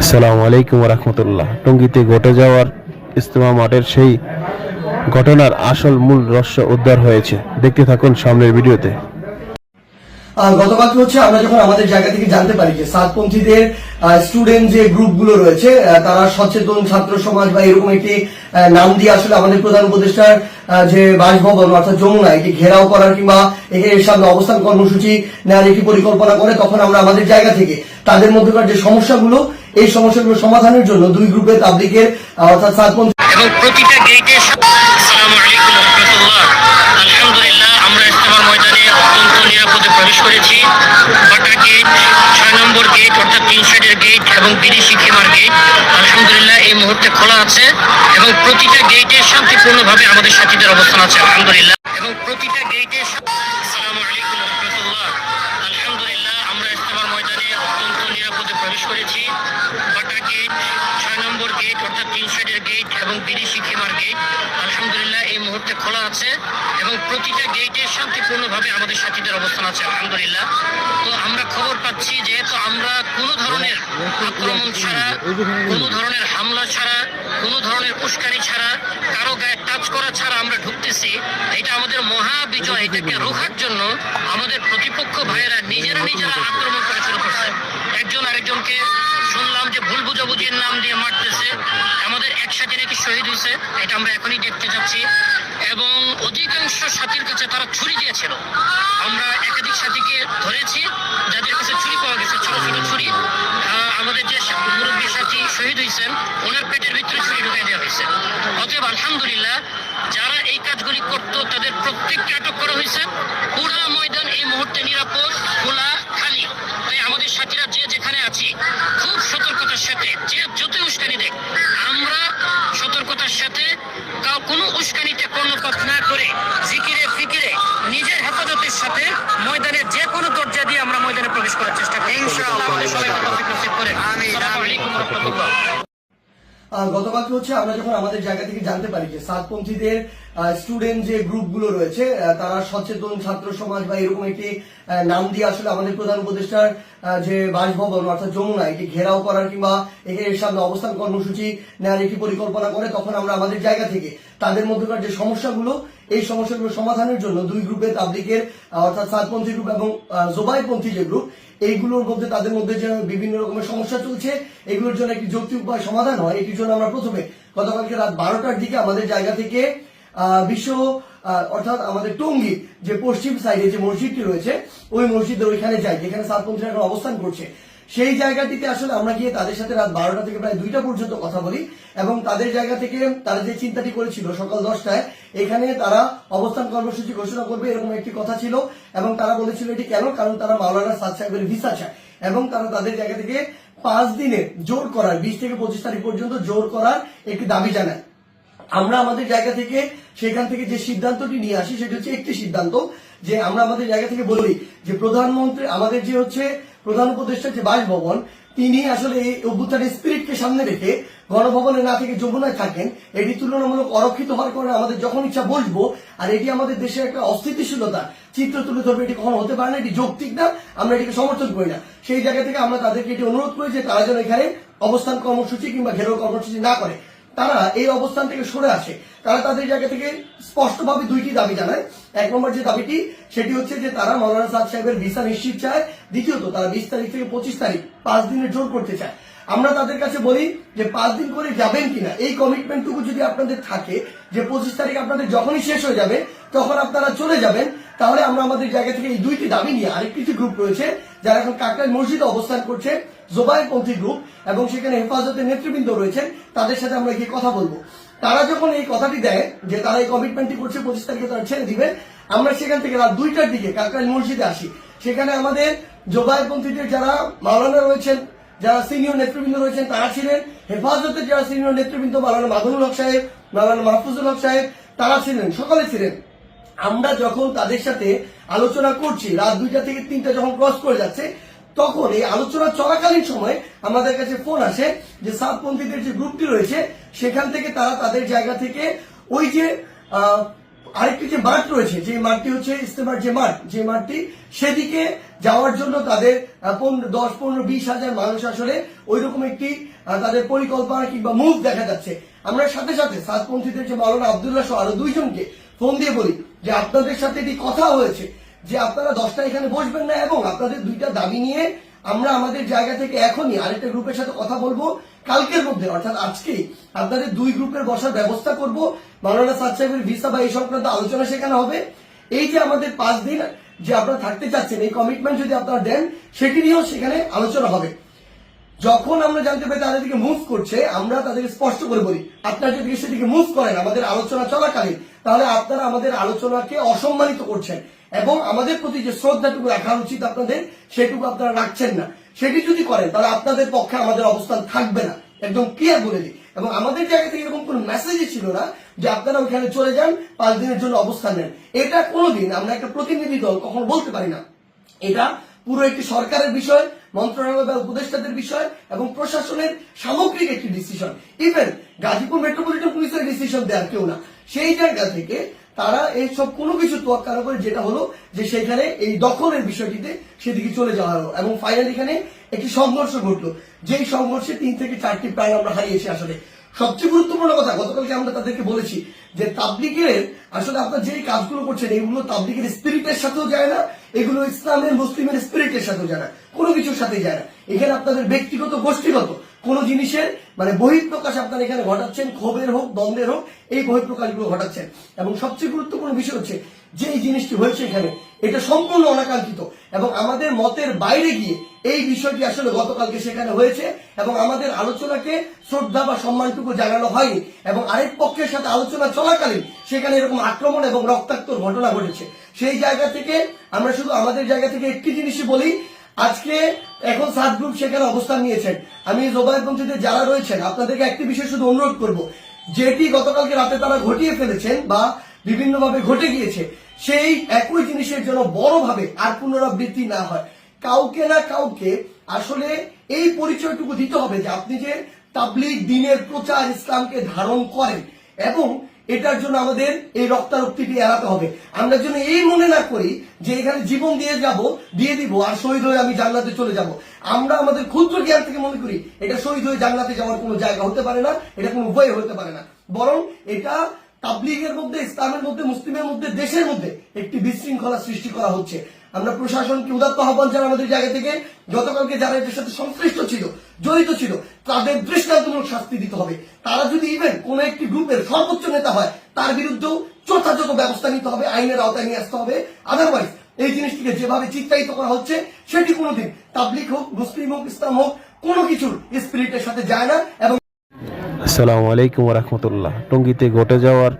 আসসালামু আলাইকুম রহমতুল্লাহ। টঙ্গীতে ঘটে যাওয়ার ইস্তেমা মাঠের সেই ঘটনার আসল মূল রহস্য উদ্ধার হয়েছে। দেখতে থাকুন সামনের ভিডিওতে। গতকালকে হচ্ছে আমরা যখন আমাদের জায়গা থেকে জানতে পারি যে সাতপন্থীদের স্টুডেন্ট যে গ্রুপগুলো রয়েছে তারা সচেতন ছাত্র সমাজ বা এরকম একটি নাম দিয়ে আসলে আমাদের প্রধান উপদেষ্টার যে বাসভবন অর্থাৎ যমুনা, এটি ঘেরাও করার কিংবা এর সামনে অবস্থান কর্মসূচি নেওয়ার একটি পরিকল্পনা করে তখন আমরা আমাদের জায়গা থেকে তাদের মধ্যকার যে সমস্যাগুলো এই সমস্যাগুলো সমাধানের জন্য দুই গ্রুপের তাবলিকের অর্থাৎ এবং প্রতিটা প্রবেশ করেছি। ছয় নম্বর গেট গেট এবং খেমার গেট এই মুহূর্তে খোলা আছে এবং প্রতিটা আমাদের সাথীদের অবস্থান আছে, আলহামদুলিল্লাহ। এবং প্রতিটা গেটে গেট আলহামদুলিল্লাহ, এই মুহূর্তে খোলা আছে এবং প্রতিটা গেটে শান্তিপূর্ণভাবে আমাদের সাথীদের অবস্থান আছে, আলহামদুলিল্লাহ। তো আমরা খবর পাচ্ছি যেহেতু আমরা ধরনের আক্রমণ ছাড়া ধরনের হামলা ছাড়া ধরনের উস্কানি ছাড়া, কারও গায়ে টাচ করা ছাড়া আমরা ঢুকতেছি। এটা আমাদের মহা বিজয়, এটাকে রোখার জন্য আমাদের প্রতিপক্ষ ভাইয়েরা নিজেরা নিজেরা আক্রমণ করা শুরু করছে। একজন আরেকজনকে শুনলাম যে ভুল বুঝাবুঝির নাম দিয়ে মারতেছে। আমাদের একসাথে নাকি শহীদ হয়েছে, এটা আমরা এখনই দেখতে যাচ্ছি। এবং অধিকাংশ সাথীর কাছে তারা ছুরি দিয়েছিল। আমরা একাধিক সাথীকে ধরেছি, যাদের কাছে ছুরি পাওয়া গেছে, ছোট ছোট ছুরি। আমাদের যে মুরব্বী সাথী শহীদ হয়েছেন, ওনার পেটের ভিতরে ছুরি ঢুকিয়ে দেওয়া হয়েছে। অতএব আলহামদুলিল্লাহ, যারা এই কাজগুলি করত, তাদের প্রত্যেককে আটক করা হয়েছে। পুরা ময়দান এই মুহূর্তে নিরাপদ, খোলা, খালি। তাই আমাদের সাথীরা যে যেখানে আছি, খুব সতর্কতার সাথে, যে যতই উস্কানি দেখ আমরা সতর্কতার সাথে কাউ কোনো উস্কানিতে কর্ণপাত না করে জিকিরে ফিকিরে নিজের হেফাজতের সাথে ময়দানের যে কোনো দরজা দিয়ে আমরা ময়দানে প্রবেশ করার চেষ্টা করি ইনশাআল্লাহ আমাদের সবাইকে নসিব আসসালামু আলাইকুম হচ্ছে আমরা যখন আমাদের জায়গা থেকে জানতে পারি যে সাতপন্থীদের স্টুডেন্ট যে গ্রুপগুলো রয়েছে তারা সচেতন ছাত্র সমাজ বা এরকম একটি নাম দিয়ে আসলে আমাদের প্রধান উপদেষ্টার যে বাসভবন অর্থাৎ যমুনা এটি ঘেরাও করার কিংবা একে এর সামনে অবস্থান কর্মসূচি নেওয়ার একটি পরিকল্পনা করে তখন আমরা আমাদের জায়গা থেকে তাদের মধ্যকার যে সমস্যাগুলো এই সমস্যাগুলো সমাধানের জন্য দুই গ্রুপের তাবলিকের আহ, অর্থাৎ সাতপন্থী গ্রুপ এবং আহ, জোবাইপন্থী যে গ্রুপ এইগুলোর মধ্যে তাদের মধ্যে যে বিভিন্ন রকমের সমস্যা চলছে, এগুলোর জন্য একটি যৌক্তিক উপায় সমাধান হয়, এটির জন্য আমরা প্রথমে গতকালকে রাত বারোটার দিকে আমাদের জায়গা থেকে বিশ্ব অর্থাৎ আমাদের টঙ্গী যে পশ্চিম সাইডে যে মসজিদটি রয়েছে, ওই মসজিদের ওইখানে যাই, যেখানে সাতপন্থীরা এখন অবস্থান করছে। সেই জায়গাটিতে আসলে আমরা গিয়ে তাদের সাথে রাত বারোটা থেকে প্রায় দুইটা পর্যন্ত কথা বলি এবং তাদের জায়গা থেকে তারা যে চিন্তাটি করেছিল সকাল দশটায়, এখানে তারা অবস্থান কর্মসূচি ঘোষণা করবে এরকম একটি কথা ছিল এবং তারা বলেছিল এটি কেন? কারণ তারা মাওলানা সাদ সাহেবের ভিসা চায় এবং তারা তাদের জায়গা থেকে পাঁচ দিনে জোর করার, বিশ থেকে পঁচিশ তারিখ পর্যন্ত জোর করার একটি দাবি জানায়। আমরা আমাদের জায়গা থেকে সেখান থেকে যে সিদ্ধান্তটি নিয়ে আসি, সেটি হচ্ছে একটি সিদ্ধান্ত যে আমরা আমাদের জায়গা থেকে বলি যে প্রধানমন্ত্রী, আমাদের যে হচ্ছে প্রধান উপদেষ্টা যে বাসভবন, তিনি আসলে এই অভ্যুত্থানের স্পিরিটকে সামনে রেখে গণভবনে না থেকে যমুনায় থাকেন। এটি তুলনামূলক অরক্ষিত হওয়ার কারণে আমাদের যখন ইচ্ছা বসবো, আর এটি আমাদের দেশের একটা অস্থিতিশীলতা, চিত্র তুলে ধরবে, এটি কখনো হতে পারে না, এটি যৌক্তিক না, আমরা এটিকে সমর্থন করি না। সেই জায়গা থেকে আমরা তাদেরকে এটি অনুরোধ করি যে তারা যেন এখানে অবস্থান কর্মসূচি কিংবা ঘেরাও কর্মসূচি না করে। তারা এই অবস্থান থেকে সরে আসে। তারা তাদের জায়গা থেকে স্পষ্টভাবে দুইটি দাবি জানায়। এক নম্বর যে দাবিটি, সেটি হচ্ছে যে তারা মৌলানা সাদ সাহেবের ভিসা নিশ্চিত চায়। দ্বিতীয়ত, তারা বিশ তারিখ থেকে পঁচিশ তারিখ পাঁচ দিনের জোর করতে চায়। আমরা তাদের কাছে বলি যে পাঁচ দিন করে যাবেন কিনা, এই কমিটমেন্টটুকু যদি আপনাদের থাকে যে পঁচিশ তারিখ আপনাদের যখনই শেষ হয়ে যাবে, তখন আপনারা চলে যাবেন। তাহলে আমরা আমাদের জায়গা থেকে এই দুইটি দাবি নিয়ে আরেক কিছু গ্রুপ রয়েছে, যারা এখন কাকরাই মসজিদে অবস্থান করছে। জোবাইপন্থী গ্রুপ এবং সেখানে হেফাজতের নেতৃবৃন্দ রয়েছেন, তাদের সাথে আমরা গিয়ে কথা বলব। তারা যখন এই কথাটি দেয় যে তারা এই কমিটমেন্টটি করছে, পঁচিশ তারিখে তারা ছেড়ে দিবে, আমরা সেখান থেকে রাত দুইটার দিকে কাকরাই মসজিদে আসি। সেখানে আমাদের জোবাইপন্থীদের যারা মাওলানা রয়েছেন, যারা সিনিয়র নেতৃবৃন্দ রয়েছেন, তারা ছিলেন। হেফাজতের যারা সিনিয়র নেতৃবৃন্দ, মাওলানা মাদুনুল হক সাহেব, মাওলানা মাহফুজুল হক সাহেব, তারা ছিলেন, সকলে ছিলেন। আমরা যখন তাদের সাথে আলোচনা করছি, রাত দুইটা থেকে তিনটা যখন ক্রস করে যাচ্ছে তখন এই আলোচনা চলাকালীন সময় আমাদের কাছে ফোন আসে যে সাতপন্থীদের যে গ্রুপটি রয়েছে, সেখান থেকে তারা তাদের জায়গা থেকে ওই যে আরেকটি যে মাঠ রয়েছে যে মাঠটি হচ্ছে ইস্তেমার যে মাঠ, যে মাঠটি সেদিকে যাওয়ার জন্য তাদের দশ, পনেরো, বিশ হাজার মানুষ আসলে ওই রকম একটি তাদের পরিকল্পনা কিংবা মুভ দেখা যাচ্ছে। আমরা সাথে সাথে সাতপন্থীদের যে মাওলানা আবদুল্লাহ আরও দুইজনকে ফোন দিয়ে বলি যে আপনাদের সাথে এটি কথা হয়েছে। যে আপনারা দশটা এখানে বসবেন না এবং আপনাদের দুইটা দাবি নিয়ে আমরা আমাদের জায়গা থেকে এখনই আরেকটা গ্রুপের সাথে কথা বলব কালকের মধ্যে, অর্থাৎ আজকেই আপনাদের দুই গ্রুপের বসার ব্যবস্থা করব। মাওলানা সাদ সাহেবের ভিসা বা এই সংক্রান্ত আলোচনা সেখানে হবে। এই যে আমাদের পাঁচ দিন যে আপনারা থাকতে চাচ্ছেন, এই কমিটমেন্ট যদি আপনারা দেন, সেটি নিয়েও সেখানে আলোচনা হবে। যখন আমরা জানতে পারি তাদের দিকে মুভ করছে, আমরা তাদেরকে স্পষ্ট করে বলি, আপনারা যদি সেদিকে মুভ করেন, আমাদের আলোচনা চলাকালীন, তাহলে আপনারা আমাদের আলোচনাকে অসম্মানিত করছেন। এবং আমাদের প্রতি যে শ্রদ্ধাটুকু রাখা উচিত আপনাদের, সেটুকু আপনারা রাখছেন না। সেটি যদি করেন, তাহলে আপনাদের পক্ষে আমাদের অবস্থান থাকবে না। একদম ক্লিয়ার বলে দিই। এবং আমাদের জায়গা থেকে এরকম কোনো মেসেজই ছিল না যে আপনারা ওখানে চলে যান, পাঁচ দিনের জন্য অবস্থান নেন। এটা কোনোদিন আমরা একটা প্রতিনিধি দল কখনো বলতে পারি না। এটা পুরো একটি সরকারের বিষয় মন্ত্রণালয় বা উপদেষ্টাদের বিষয় এবং প্রশাসনের সামগ্রিক একটি ডিসিশন ইভেন গাজীপুর মেট্রোপলিটন পুলিশের ডিসিশন দেওয়ার কেউ না। সেই জায়গা থেকে তারা এই সব কোনো কিছু তোয়াক্কা করে যেটা হলো যে সেখানে এই দখলের বিষয়টিতে সেদিকে চলে যাওয়া হলো এবং ফাইনাল এখানে একটি সংঘর্ষ ঘটলো। যেই সংঘর্ষে তিন থেকে চারটি প্রাণ আমরা হারিয়েছি আসলে সবচেয়ে গুরুত্বপূর্ণ কথা, গতকালকে আমরা তাদেরকে বলেছি যে তাবলিগের আসলে আপনার যে কাজগুলো করছেন এগুলো তাবলিগের স্পিরিটের সাথেও যায় না, এগুলো ইসলামের মুসলিমের স্পিরিটের সাথেও যায় না, কোনো কিছুর সাথে যায় না। এখানে আপনাদের ব্যক্তিগত, গোষ্ঠীগত কোন জিনিসের মানে বহিঃপ্রকাশ আপনারা এখানে ঘটাচ্ছেন, ক্ষোভের হোক, দ্বন্দ্বের হোক, এই বহিঃপ্রকাশগুলো ঘটাচ্ছেন। এবং সবচেয়ে গুরুত্বপূর্ণ বিষয় হচ্ছে যে এই জিনিসটি হয়েছে এখানে, এটা সম্পূর্ণ অনাকাঙ্ক্ষিত। এবং আমাদের মতের বাইরে গিয়ে এই বিষয়টি আসলে গতকালকে সেখানে হয়েছে এবং আমাদের আলোচনাকে শ্রদ্ধা বা সম্মানটুকু জানানো হয়নি। এবং আরেক পক্ষের সাথে আলোচনা চলাকালীন সেখানে এরকম আক্রমণ এবং রক্তাক্ত ঘটনা ঘটেছে। সেই জায়গা থেকে আমরা শুধু আমাদের জায়গা থেকে একটি জিনিসই বলি আজকে এখন সাত গ্রুপ সেখানে অবস্থান নিয়েছেন। আমি জোবাইরপন্থীদের যারা রয়েছেন, আপনাদেরকে একটি বিষয় শুধু অনুরোধ করব। যেটি গতকালকে রাতে তারা ঘটিয়ে ফেলেছেন বা বিভিন্নভাবে ঘটে গিয়েছে, সেই একই জিনিসের জন্য বড়ভাবে আর পুনরাবৃত্তি না হয়। কাউকে না কাউকে আসলে এই পরিচয়টুকু দিতে হবে যে আপনি যে তাবলিগ, দিনের প্রচার ইসলামকে ধারণ করেন এবং এটার জন্য আমাদের এই রক্তারক্তিটি এড়াতে হবে। আমরা যেন এই মনে না করি যে এখানে জীবন দিয়ে যাব, দিয়ে দিব আর শহীদ হয়ে আমি জান্নাতে চলে যাব। আমরা আমাদের ক্ষুদ্র জ্ঞান থেকে মনে করি এটা শহীদ হয়ে জান্নাতে যাওয়ার কোনো জায়গা হতে পারে না, এটা কোনো উপায় হতে পারে না। বরং এটা তাবলিগের মধ্যে, ইসলামের মধ্যে, মুসলিমের মধ্যে, দেশের মধ্যে একটি বিশৃঙ্খলা সৃষ্টি করা হচ্ছে। আমরা প্রশাসনকে উদাত্ত আহ্বান জানাই আমাদের জায়গা থেকে, গতকালকে যারা এটার সাথে সংশ্লিষ্ট ছিল, জড়িত ছিল, তাদের দৃষ্টান্তমূলক শাস্তি দিতে হবে। তারা যদি ইভেন কোন একটি গ্রুপের সর্বোচ্চ নেতা হয়, তার বিরুদ্ধেও যথাযথ ব্যবস্থা নিতে হবে, আইনের আওতায় নিয়ে আসতে হবে। আদারওয়াইজ এই জিনিসটিকে যেভাবে চিত্রায়িত করা হচ্ছে, সেটি কোনোদিন তাবলিক হোক, মুসলিম হোক, ইসলাম হোক, কোনো কিছুর স্পিরিটের সাথে যায় না এবং আসসালামু আলাইকুম রহমতুল্লাহ। টঙ্গীতে ঘটে যাওয়ার